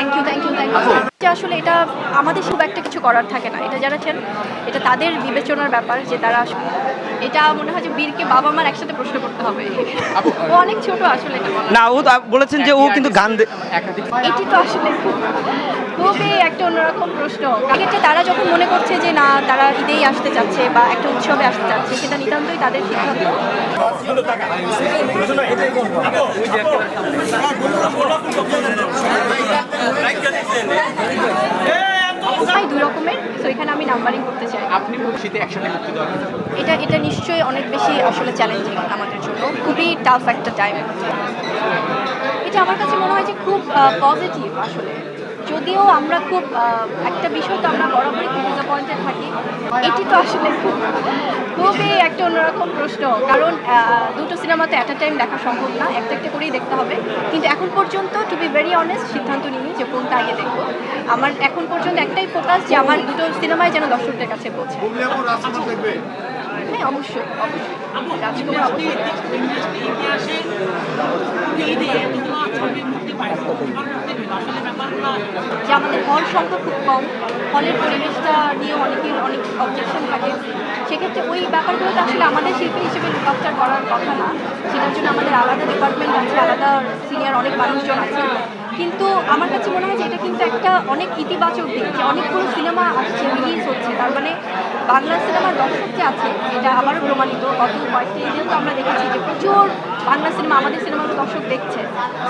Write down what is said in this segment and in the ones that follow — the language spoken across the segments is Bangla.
Thank you thank you thank you আসলে এটা আমাদের খুব একটা কিছু করার থাকে না। এটা যারা আছেন এটা তাদের বিবেচনার ব্যাপার যে তারা আসলে এটা মনে হয় যে বীরকে বাবা মার একসাথে প্রশ্ন করতে হবে। ও অনেক ছোট আসলে না ও তো বলেছেন যে ও কিন্তু গান এটি তো আসলে খুবই একটা অন্যরকম প্রশ্ন। ক্ষেত্রে তারা যখন মনে করছে যে না তারা ঈদেই আসতে চাচ্ছে বা একটা উৎসবে আসতে চাচ্ছে সেটা নিতান্তই তাদের সিদ্ধান্ত। রকমের? তো এখানে আমি নাম্বারিং করতে চাই। আপনি শীতে একসাথে মুক্তি দেওয়া এটা এটা নিশ্চয়ই অনেক বেশি আসলে চ্যালেঞ্জিং আমাদের জন্য। খুবই টাফ একটা টাইম এটা আমার কাছে মনে হয় যে খুব পজিটিভ আসলে। যদিও আমরা খুব একটা বিষয় তো আমরা বরাবরই খুব ডিসঅ্যাপয়েন্টেড থাকি। এটি তো আসলে খুব খুবই একটা অন্যরকম প্রশ্ন। কারণ দুটো সিনেমা তো অ্যাট টাইম দেখা সম্ভব না একটা একটা করেই দেখতে হবে। কিন্তু এখন পর্যন্ত টু বি ভেরি অনেস্ট সিদ্ধান্ত নিইনি যে কোনটা আগে দেখব। আমার এখন পর্যন্ত একটাই ফোকাস যে আমার দুটো সিনেমায় যেন দর্শকদের কাছে পৌঁছে। হ্যাঁ অবশ্যই অবশ্যই। অবশ্যই। যে আমাদের হল সংখ্যা খুব কম। হলের পরিবেশটা নিয়ে অনেক অবজেকশন থাকে। সেক্ষেত্রে ওই ব্যাপারগুলো তো আসলে আমাদের শিল্পী হিসেবে লুকাপচার করার কথা না। সেটার জন্য আমাদের আলাদা ডিপার্টমেন্ট আছে, আলাদা সিনিয়র অনেক মানুষজন আছে। কিন্তু আমার কাছে মনে হয় যে এটা কিন্তু একটা অনেক ইতিবাচক দিক, যে অনেকগুলো সিনেমা আসছে রিলিজ হচ্ছে, তার মানে বাংলা সিনেমার দর্শক যে আছে, এটা আবারও প্রমাণিত। গত কয়েকটা তো আমরা দেখেছি যে প্রচুর বাংলা সিনেমা, আমাদের সিনেমাগুলো দর্শক দেখছে।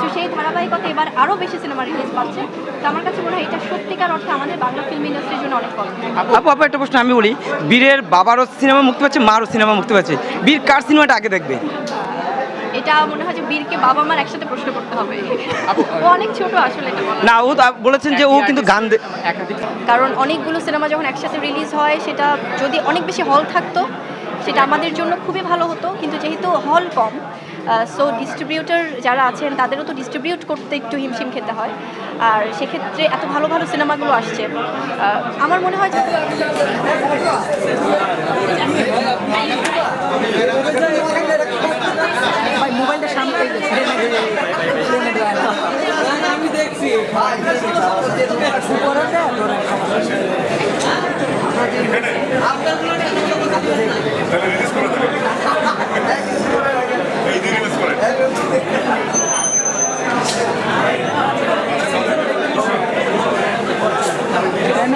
তো সেই ধারাবাহিকতা এবার আরও বেশি সিনেমা রিলিজ পাচ্ছে। তো আমার কাছে মনে হয় এটা সত্যিকার অর্থে আমাদের বাংলা ফিল্ম ইন্ডাস্ট্রির জন্য অনেক পজিটিভ আপু আপু একটা প্রশ্ন আমি বলি। বীরের বাবারও সিনেমা মুক্তি পাচ্ছে, মারও সিনেমা মুক্তি পাচ্ছে। বীর কার সিনেমাটা আগে দেখবে? এটা মনে হয় যে বীরকে বাবা মার একসাথে প্রশ্ন করতে হবে। ও অনেক ছোট আসলে এটা না ও তো বলেছেন যে ও কিন্তু গান কারণ অনেকগুলো সিনেমা যখন একসাথে রিলিজ হয় সেটা যদি অনেক বেশি হল থাকতো সেটা আমাদের জন্য খুবই ভালো হতো। কিন্তু যেহেতু হল কম সো ডিস্ট্রিবিউটর যারা আছেন তাদেরও তো ডিস্ট্রিবিউট করতে একটু হিমশিম খেতে হয়। আর সেক্ষেত্রে এত ভালো ভালো সিনেমাগুলো আসছে। আমার মনে হয়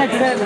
Gracias.